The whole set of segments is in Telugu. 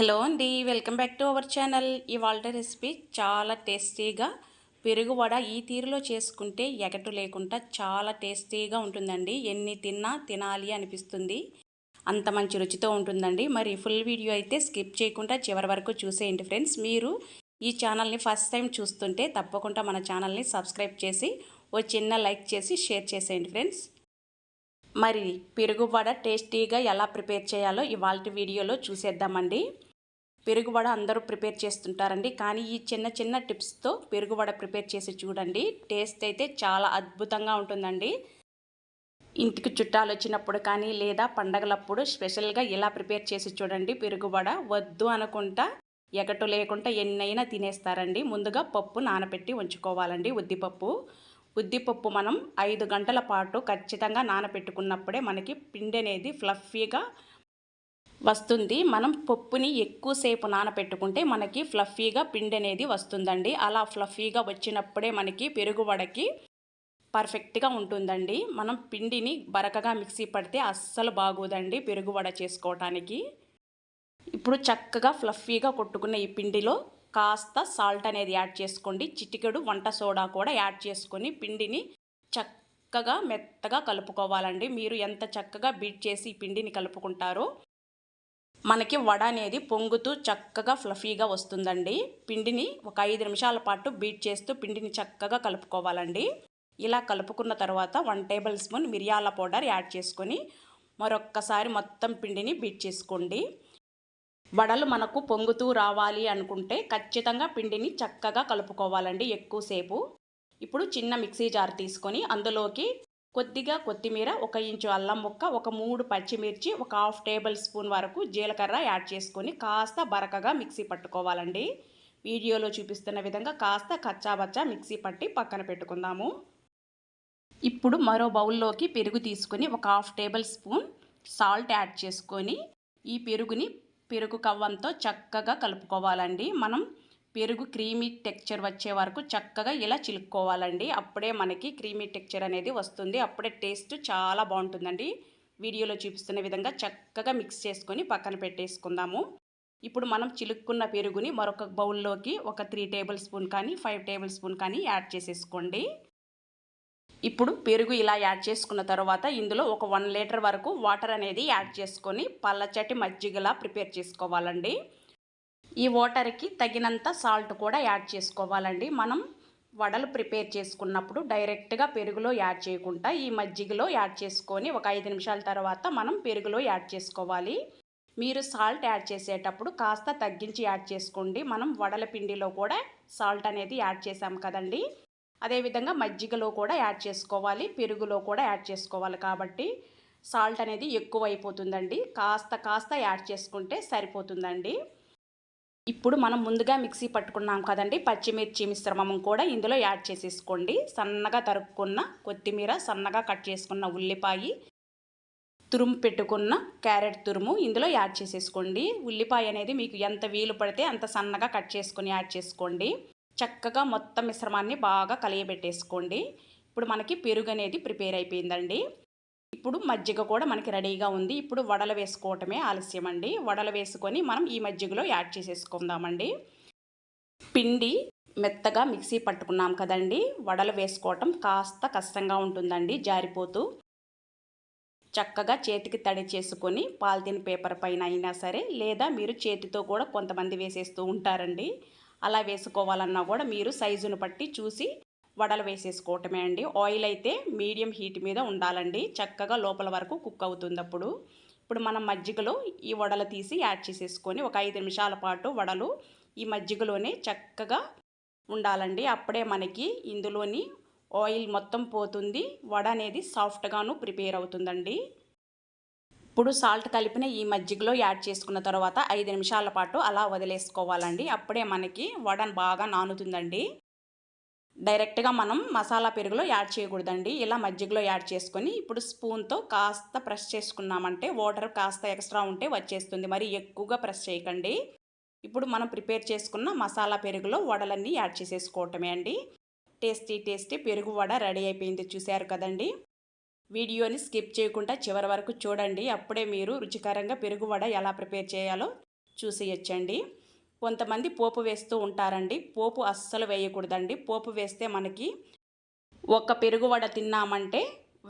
హలో అండి welcome back to our channel. ఇవాళ రెసిపీ చాలా టేస్టీగా పెరుగు వడ ఈ తీరులో చేసుకుంటే ఎగటు లేకుండా చాలా టేస్టీగా ఉంటుందండి. ఎన్ని తిన్నా తినాలి అనిపిస్తుంది. అంత మంచి రుచితో ఉంటుందండి. మరి ఫుల్ వీడియో అయితే స్కిప్ చేయకుండా చివరి వరకు చూసేయండి ఫ్రెండ్స్. మీరు ఈ ఛానల్ని ఫస్ట్ టైం చూస్తుంటే తప్పకుండా మన ఛానల్ని సబ్స్క్రైబ్ చేసి ఓ చిన్న లైక్ చేసి షేర్ చేసేయండి ఫ్రెండ్స్. మరి పెరుగు వడ టేస్టీగా ఎలా ప్రిపేర్ చేయాలో ఇవాళ వీడియోలో చూసేద్దామండి. పెరుగు వడ అందరూ ప్రిపేర్ చేస్తుంటారండి. కానీ ఈ చిన్న చిన్న టిప్స్తో పెరుగు వడ ప్రిపేర్ చేసి చూడండి. టేస్ట్ అయితే చాలా అద్భుతంగా ఉంటుందండి. ఇంటికి చుట్టాలు వచ్చినప్పుడు కానీ లేదా పండగలప్పుడు స్పెషల్గా ఇలా ప్రిపేర్ చేసి చూడండి. పెరుగు వడ వద్దు అనుకుంటా ఎగటు లేకుండా ఎన్నైనా తినేస్తారండి. ముందుగా పప్పు నానబెట్టి ఉంచుకోవాలండి ఉద్దిపప్పు. ఉద్దిపప్పు మనం ఐదు గంటల పాటు ఖచ్చితంగా నానబెట్టుకున్నప్పుడే మనకి పిండి అనేది ఫ్లఫీగా వస్తుంది. మనం పప్పుని ఎక్కువసేపు నానబెట్టుకుంటే మనకి ఫ్లఫీగా పిండి అనేది వస్తుందండి. అలా ఫ్లఫీగా వచ్చినప్పుడే మనకి పెరుగు వడకి పర్ఫెక్ట్గా ఉంటుందండి. మనం పిండిని బరకగా మిక్సీ పడితే అస్సలు బాగోదండి పెరుగు వడ చేసుకోవటానికి. ఇప్పుడు చక్కగా ఫ్లఫీగా కొట్టుకున్న ఈ పిండిలో కాస్త సాల్ట్ అనేది యాడ్ చేసుకోండి. చిటికెడు వంట సోడా కూడా యాడ్ చేసుకొని పిండిని చక్కగా మెత్తగా కలుపుకోవాలండి. మీరు ఎంత చక్కగా బీట్ చేసి ఈ పిండిని కలుపుకుంటారో మనకి వడ అనేది పొంగుతూ చక్కగా ఫ్లఫీగా వస్తుందండి. పిండిని ఒక ఐదు నిమిషాల పాటు బీట్ చేస్తూ పిండిని చక్కగా కలుపుకోవాలండి. ఇలా కలుపుకున్న తర్వాత వన్ టేబుల్ స్పూన్ మిరియాల పౌడర్ యాడ్ చేసుకొని మరొక్కసారి మొత్తం పిండిని బీట్ చేసుకోండి. వడలు మనకు పొంగుతూ రావాలి అనుకుంటే ఖచ్చితంగా పిండిని చక్కగా కలుపుకోవాలండి ఎక్కువసేపు. ఇప్పుడు చిన్న మిక్సీ జార్ తీసుకొని అందులోకి కొద్దిగా కొత్తిమీర ఒక ఇంచు అల్లం ముక్క ఒక మూడు పచ్చిమిర్చి ఒక హాఫ్ టేబుల్ స్పూన్ వరకు జీలకర్ర యాడ్ చేసుకొని కాస్త బరకగా మిక్సీ పట్టుకోవాలండి. వీడియోలో చూపిస్తున్న విధంగా కాస్త కచ్చాబచ్చా మిక్సీ పట్టి పక్కన పెట్టుకుందాము. ఇప్పుడు మరో బౌల్లోకి పెరుగు తీసుకొని ఒక half tablespoon salt add చేసుకొని ఈ పెరుగుని పెరుగు కవ్వంతో చక్కగా కలుపుకోవాలండి. మనం పెరుగు క్రీమీ టెక్చర్ వచ్చే వరకు చక్కగా ఇలా చిలుక్కోవాలండి. అప్పుడే మనకి క్రీమీ టెక్చర్ అనేది వస్తుంది. అప్పుడే టేస్ట్ చాలా బాగుంటుందండి. వీడియోలో చూపిస్తున్న విధంగా చక్కగా మిక్స్ చేసుకొని పక్కన పెట్టేసుకుందాము. ఇప్పుడు మనం చిలుక్కున్న పెరుగుని మరొక బౌల్లోకి ఒక త్రీ టేబుల్ స్పూన్ కానీ ఫైవ్ టేబుల్ స్పూన్ కానీ యాడ్ చేసేసుకోండి. ఇప్పుడు పెరుగు ఇలా యాడ్ చేసుకున్న తర్వాత ఇందులో ఒక వన్ లీటర్ వరకు వాటర్ అనేది యాడ్ చేసుకొని పల్లచటి మజ్జిగలా ప్రిపేర్ చేసుకోవాలండి. ఈ వాటర్కి తగినంత సాల్ట్ కూడా యాడ్ చేసుకోవాలండి. మనం వడలు ప్రిపేర్ చేసుకున్నప్పుడు డైరెక్ట్గా పెరుగులో యాడ్ చేయకుండా ఈ మజ్జిగలో యాడ్ చేసుకొని ఒక ఐదు నిమిషాల తర్వాత మనం పెరుగులో యాడ్ చేసుకోవాలి. మీరు సాల్ట్ యాడ్ చేసేటప్పుడు కాస్త తగ్గించి యాడ్ చేసుకోండి. మనం వడల పిండిలో కూడా సాల్ట్ అనేది యాడ్ చేసాం కదండి. అదేవిధంగా మజ్జిగలో కూడా యాడ్ చేసుకోవాలి. పెరుగులో కూడా యాడ్ చేసుకోవాలి కాబట్టి సాల్ట్ అనేది ఎక్కువ అయిపోతుందండి కాస్త కాస్త యాడ్ చేసుకుంటే సరిపోతుందండి. ఇప్పుడు మనం ముందుగా మిక్సీ పట్టుకున్నాం కదండి. పచ్చిమిర్చి మిశ్రమం కూడా ఇందులో యాడ్ చేసేసుకోండి. సన్నగా తరుక్కున్న కొత్తిమీర సన్నగా కట్ చేసుకున్న ఉల్లిపాయ తురుము పెట్టుకున్న క్యారెట్ తురుము ఇందులో యాడ్ చేసేసుకోండి. ఉల్లిపాయ అనేది మీకు ఎంత వీలు పడితే అంత సన్నగా కట్ చేసుకొని యాడ్ చేసుకోండి. చక్కగా మొత్తం మిశ్రమాన్ని బాగా కలియబెట్టేసుకోండి. ఇప్పుడు మనకి పెరుగు అనేది ప్రిపేర్ అయిపోయిందండి. ఇప్పుడు మజ్జిగ కూడా మనకి రెడీగా ఉంది. ఇప్పుడు వడలు వేసుకోవటమే ఆలస్యం అండి వడలు వేసుకొని మనం ఈ మజ్జిగలో యాడ్ చేసేసుకుందామండి. పిండి మెత్తగా మిక్సీ పట్టుకున్నాం కదండి. వడలు వేసుకోవటం కాస్త కష్టంగా ఉంటుందండి జారిపోతూ. చక్కగా చేతికి తడి చేసుకొని పాలిథిన్ పేపర్ పైన అయినా సరే లేదా మీరు చేతితో కూడా కొంతమంది వేసేస్తూ ఉంటారండి. అలా వేసుకోవాలన్నా కూడా మీరు సైజును బట్టి చూసి వడలు వేసేసుకోవటమే అండి. ఆయిల్ అయితే మీడియం హీట్ మీద ఉండాలండి. చక్కగా లోపల వరకు కుక్ అవుతుంది అప్పుడు. ఇప్పుడు మనం మజ్జిగలో ఈ వడలు తీసి యాడ్ చేసేసుకొని ఒక ఐదు నిమిషాల పాటు వడలు ఈ మజ్జిగలోనే చక్కగా ఉండాలండి. అప్పుడే మనకి ఇందులోని ఆయిల్ మొత్తం పోతుంది. వడ అనేది సాఫ్ట్గాను ప్రిపేర్ అవుతుందండి. ఇప్పుడు సాల్ట్ కలిపిన ఈ మజ్జిగలో యాడ్ చేసుకున్న తర్వాత ఐదు నిమిషాల పాటు అలా వదిలేసుకోవాలండి. అప్పుడే మనకి వడన్ బాగా నానుతుందండి. డైరెక్ట్గా మనం మసాలా పెరుగులో యాడ్ చేయకూడదండి. ఇలా మజ్జిగలో యాడ్ చేసుకొని ఇప్పుడు స్పూన్తో కాస్త ప్రెస్ చేసుకున్నామంటే వాటర్ కాస్త ఎక్స్ట్రా ఉంటే వచ్చేస్తుంది. మరి ఎక్కువగా ప్రెస్ చేయకండి. ఇప్పుడు మనం ప్రిపేర్ చేసుకున్న మసాలా పెరుగులో వడలన్నీ యాడ్ చేసేసుకోవటమే అండి. టేస్టీ టేస్టీ పెరుగు వడ రెడీ అయిపోయింది చూశారు కదండి. వీడియోని స్కిప్ చేయకుండా చివరి వరకు చూడండి. అప్పుడే మీరు రుచికరంగా పెరుగు వడ ఎలా ప్రిపేర్ చేయాలో చూసేయచ్చండి కొంతమంది పోపు వేస్తూ ఉంటారండి. పోపు అస్సలు వేయకూడదండి. పోపు వేస్తే మనకి ఒక్క పెరుగు వడ తిన్నామంటే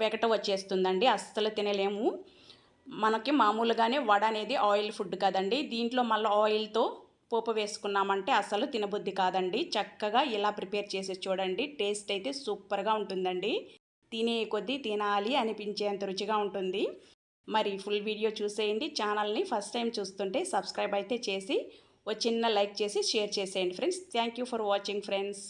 వెగట వచ్చేస్తుందండి. అస్సలు తినలేము. మనకి మామూలుగానే వడ అనేది ఆయిల్ ఫుడ్ కదండి. దీంట్లో మళ్ళీ ఆయిల్తో పోపు వేసుకున్నామంటే అసలు తినబుద్ధి కాదండి. చక్కగా ఇలా ప్రిపేర్ చేసి చూడండి. టేస్ట్ అయితే సూపర్గా ఉంటుందండి. తినే కొద్దీ తినాలి అనిపించేంత రుచిగా ఉంటుంది. మరి ఫుల్ వీడియో చూసేయండి. ఛానల్ని ఫస్ట్ టైం చూస్తుంటే సబ్స్క్రైబ్ అయితే చేసి ఒక చిన్న లైక్ చేసి షేర్ చేసేయండి friends. Thank you for watching friends.